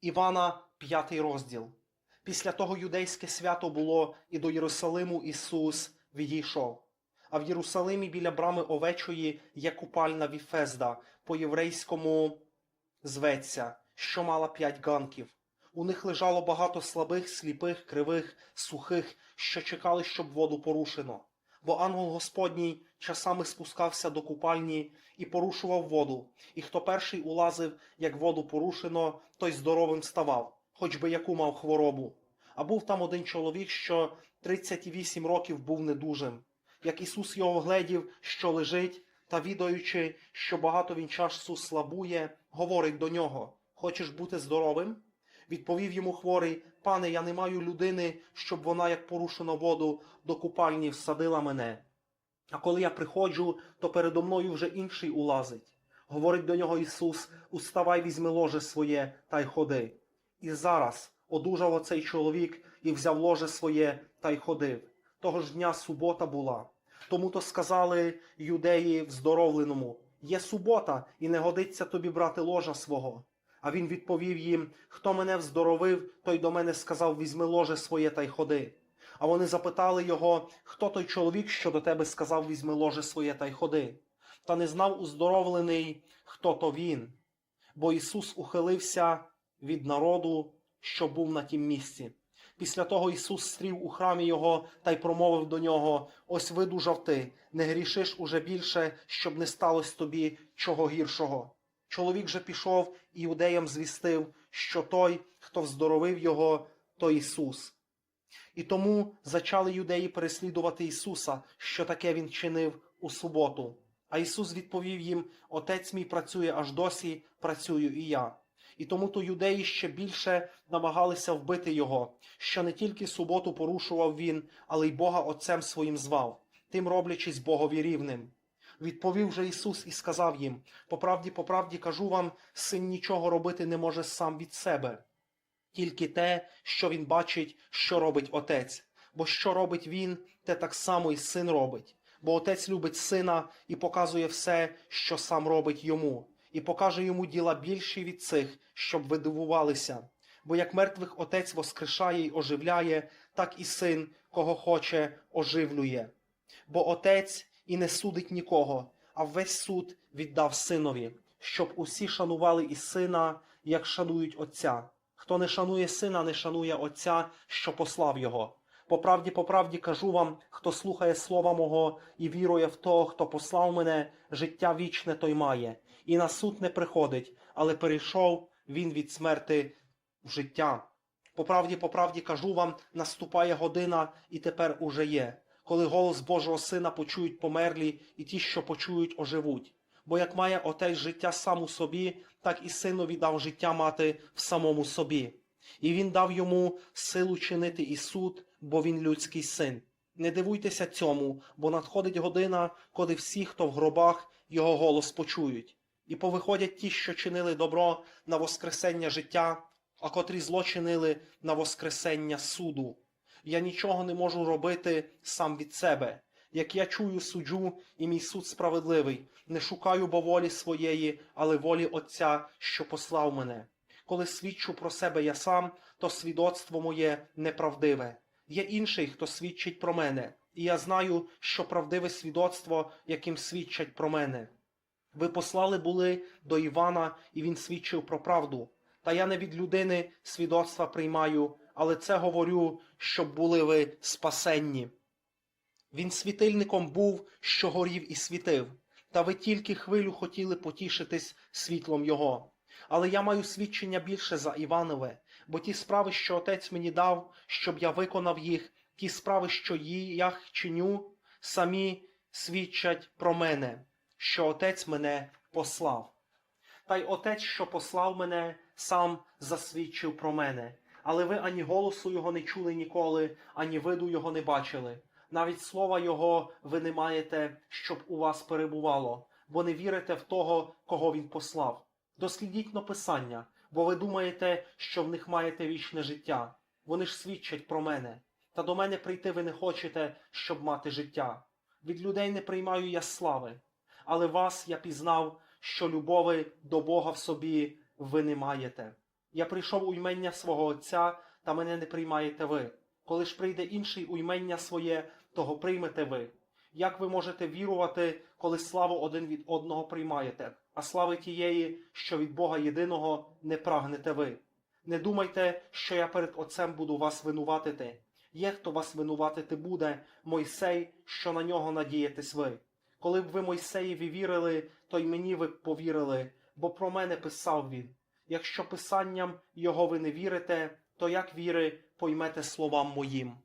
Івана, п'ятий розділ. Після того юдейське свято було, і до Єрусалиму Ісус відійшов. А в Єрусалимі біля брами овечої є купальна Віфезда, по-єврейському зветься, що мала п'ять ганків. У них лежало багато слабих, сліпих, кривих, сухих, що чекали, щоб воду порушено. Бо ангел Господній часами спускався до купальні і порушував воду, і хто перший улазив, як воду порушено, той здоровим ставав, хоч би яку мав хворобу. А був там один чоловік, що 38 років був недужим. Як Ісус його гледів, що лежить, та відаючи, що багато він часу слабує, говорить до нього: Хочеш бути здоровим? Відповів йому хворий: Пане, я не маю людини, щоб вона, як порушено воду, до купальні всадила мене. А коли я приходжу, то передо мною вже інший улазить. Говорить до нього Ісус: Уставай, візьми ложе своє та й ходи. І зараз одужав оцей чоловік і взяв ложе своє та й ходив. Того ж дня субота була. Тому то сказали юдеї вздоровленому: Є субота, і не годиться тобі брати ложа свого. А він відповів їм: Хто мене вздоровив, той до мене сказав: Візьми ложе своє та й ходи. А вони запитали його, хто той чоловік, що до тебе сказав: Візьми ложе своє та й ходи. Та не знав уздоровлений, хто то він. Бо Ісус ухилився від народу, що був на тім місці. Після того Ісус стрів у храмі його та й промовив до нього: Ось видужав ти, не грішиш уже більше, щоб не сталося тобі чого гіршого. Чоловік же пішов і іудеям звістив, що той, хто вздоровив його, то Ісус. І тому зачали юдеї переслідувати Ісуса, що таке він чинив у суботу. А Ісус відповів їм: Отець мій працює аж досі, працюю і я. І тому то юдеї ще більше намагалися вбити його, що не тільки суботу порушував він, але й Бога Отцем своїм звав, тим роблячись Богові рівним. Відповів же Ісус і сказав їм: По правді, по правді кажу вам, син нічого робити не може сам від себе, тільки те, що він бачить, що робить отець. Бо що робить він, те так само і син робить. Бо отець любить сина і показує все, що сам робить йому, і покаже йому діла більші від цих, щоб ви дивувалися. Бо як мертвих отець воскрешає й оживляє, так і син, кого хоче, оживлює. Бо отець і не судить нікого, а весь суд віддав синові, щоб усі шанували і сина, як шанують отця. Хто не шанує сина, не шанує отця, що послав його. По правді, по правді кажу вам, хто слухає слова мого і вірує в того, хто послав мене, життя вічне той має, і на суд не приходить, але перейшов він від смерти в життя. По правді, по правді кажу вам, наступає година, і тепер уже є, коли голос Божого Сина почують померлі, і ті, що почують, оживуть. Бо як має отець життя сам у собі, так і синові дав життя мати в самому собі. І він дав йому силу чинити і суд, бо він людський син. Не дивуйтеся цьому, бо надходить година, коли всі, хто в гробах, його голос почують. І повиходять ті, що чинили добро на воскресення життя, а котрі зло чинили на воскресення суду. Я нічого не можу робити сам від себе. Як я чую, суджу, і мій суд справедливий, не шукаю бо волі своєї, але волі Отця, що послав мене. Коли свідчу про себе я сам, то свідоцтво моє неправдиве. Є інший, хто свідчить про мене, і я знаю, що правдиве свідоцтво, яким свідчать про мене. Ви послали були до Івана, і він свідчив про правду. Та я не від людини свідоцтва приймаю, але це говорю, щоб були ви спасенні. Він світильником був, що горів і світив, та ви тільки хвилю хотіли потішитись світлом його. Але я маю свідчення більше за Іванове, бо ті справи, що отець мені дав, щоб я виконав їх, ті справи, що я чиню, самі свідчать про мене, що отець мене послав. Та й отець, що послав мене, сам засвідчив про мене. Але ви ані голосу його не чули ніколи, ані виду його не бачили. Навіть слова його ви не маєте, щоб у вас перебувало, бо не вірите в того, кого він послав. Дослідіть но писання, бо ви думаєте, що в них маєте вічне життя. Вони ж свідчать про мене. Та до мене прийти ви не хочете, щоб мати життя. Від людей не приймаю я слави, але вас я пізнав, що любови до Бога в собі ви не маєте. Я прийшов у ймення свого Отця, та мене не приймаєте ви. Коли ж прийде інший у ймення своє, того приймете ви. Як ви можете вірувати, коли славу один від одного приймаєте, а слави тієї, що від Бога єдиного, не прагнете ви? Не думайте, що я перед Отцем буду вас винуватити. Є хто вас винуватити буде, Мойсей, що на нього надієтесь ви. Коли б ви Мойсеєві вірили, то й мені ви повірили, бо про мене писав він. Якщо писанням його ви не вірите, то як віри поймете словам моїм?